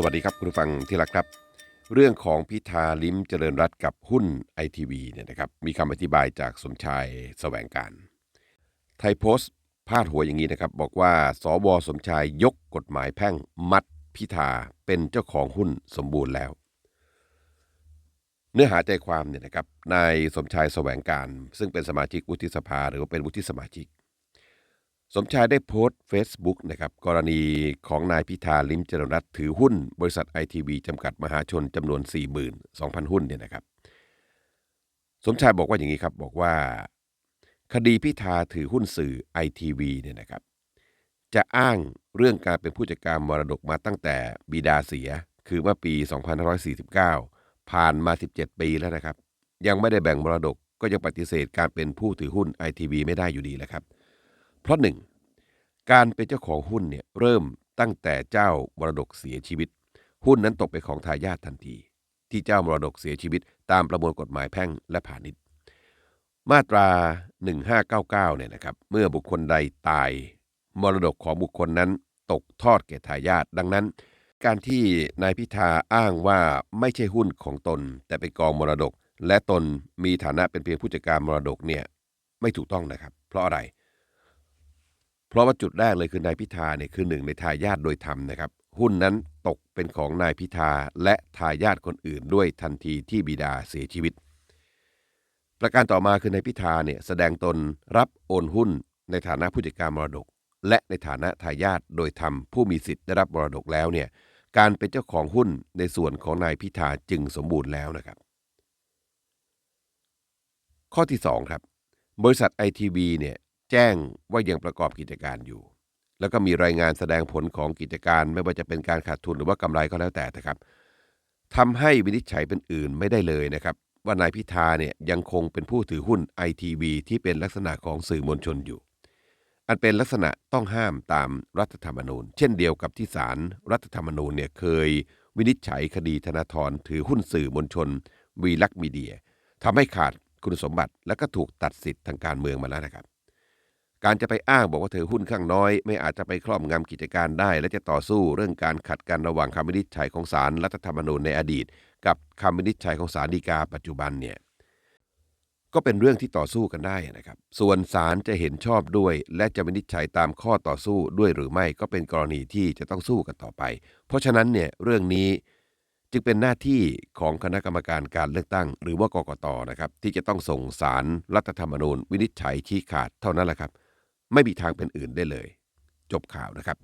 สวัสดีครับคุณผู้ฟังที่รักครับ เรื่องของพิธาลิ้มเจริญรัตกับหุ้นไอทีวีเนี่ยนะครับมีคำอธิบายจากสมชายแสวงการ ไทยโพสต์พาดหัวอย่างนี้นะครับ บอกว่าสวสมชายยกกฎหมายแพ่งมัดพิธาเป็นเจ้าของหุ้นสมบูรณ์แล้ว เนื้อหาใจความเนี่ยนะครับนายสมชายแสวงการ ซึ่งเป็นสมาชิกวุฒิสภาหรือว่าเป็นวุฒิสมาชิก มชายได้โพสต์ Facebook นะครับกรณีของนายพิธาลิมเจริญรัตถือหุ้น บริษัทไอทีวีจำกัดมหาชนจำนวน 42,000 หุ้นเนี่ยนะครับ สมชายบอกว่าอย่างนี้ครับ บอกว่า คดีพิธาถือหุ้นสื่อไอทีวีเนี่ยนะครับ จะอ้างเรื่องการเป็นผู้จัดการมรดกมาตั้งแต่บิดาเสีย คือเมื่อปี 2549 ผ่านมา 17 ปีแล้วนะครับ ยังไม่ได้แบ่งมรดกก็ยังปฏิเสธการเป็นผู้ถือหุ้นไอทีวีไม่ได้อยู่ดีแหละครับ เพราะหนึ่งการเป็นเจ้าของหุ้นเนี่ยเริ่มตั้งแต่เจ้ามรดกเสียชีวิต หุ้นนั้นตกเป็นของทายาททันที ที่เจ้ามรดกเสียชีวิต ตามประมวลกฎหมายแพ่งและพาณิชย์ มาตรา 1599เนี่ยนะครับเมื่อบุคคลใดตาย มรดกของบุคคลนั้นตกทอดแก่ทายาทดังนั้น การที่นายพิธาอ้างว่าไม่ใช่หุ้นของตน แต่เป็นกองมรดก และตนมีฐานะเป็นเพียงผู้จัดการมรดกเนี่ยไม่ถูกต้องนะครับ เพราะอะไร เพราะว่าจุดแรกเลยคือนายพิธาเนี่ยคือหนึ่งในทายาทโดยธรรมนะครับ หุ้นนั้นตกเป็นของนายพิธาและทายาทคนอื่นด้วยทันทีที่บิดาเสียชีวิต ประการต่อมาคือนายพิธาเนี่ยแสดงตนรับโอนหุ้นในฐานะผู้จัดการมรดก และในฐานะทายาทโดยธรรมผู้มีสิทธิ์ได้รับมรดกแล้วเนี่ยการเป็นเจ้าของหุ้นในส่วนของนายพิธาจึงสมบูรณ์แล้วนะครับ ข้อที่ 2 ครับ บริษัทไอทีวีเนี่ย แจ้งว่ายังประกอบกิจการอยู่ แล้วก็มีรายงานแสดงผลของกิจการไม่ว่าจะเป็นการขาดทุนหรือว่ากำไรก็แล้วแต่นะครับทำให้วินิจฉัยเป็นอื่นไม่ได้เลยนะครับ ว่านายพิธาเนี่ยยังคงเป็นผู้ถือหุ้นไอทีวีที่เป็นลักษณะของสื่อมวลชนอยู่ อันเป็นลักษณะต้องห้ามตามรัฐธรรมนูญ เช่นเดียวกับที่ศาลรัฐธรรมนูญเนี่ยเคยวินิจฉัยคดีธนาธรถือหุ้นสื่อมวลชน วีลักมีเดียทำให้ขาดคุณสมบัติและก็ถูกตัดสิทธิ์ทางการเมืองมาแล้วนะครับ การจะไปอ้างบอกว่าเธอหุ้นข้างน้อย ไม่อาจจะไปครอบงำกิจการได้ และจะต่อสู้เรื่องการขัดกันระหว่างคำวินิจฉัยของศาลรัฐธรรมนูญในอดีต กับคำวินิจฉัยของศาลฎีกาปัจจุบันเนี่ยก็เป็นเรื่องที่ต่อสู้กันได้นะครับ ส่วนศาลจะเห็นชอบด้วย และจะวินิจฉัยตามข้อต่อสู้ด้วยหรือไม่ก็เป็นกรณีที่จะต้องสู้กันต่อไป เพราะฉะนั้นเนี่ยเรื่องนี้จึงเป็นหน้าที่ของคณะกรรมการการเลือกตั้ง หรือว่ากกตนะครับ ที่จะต้องส่งสารรัฐธรรมนูญ วินิจฉัยชี้ขาดเท่านั้นแหละครับ ไม่มีทางเป็นอื่นได้เลย จบข่าวนะครับ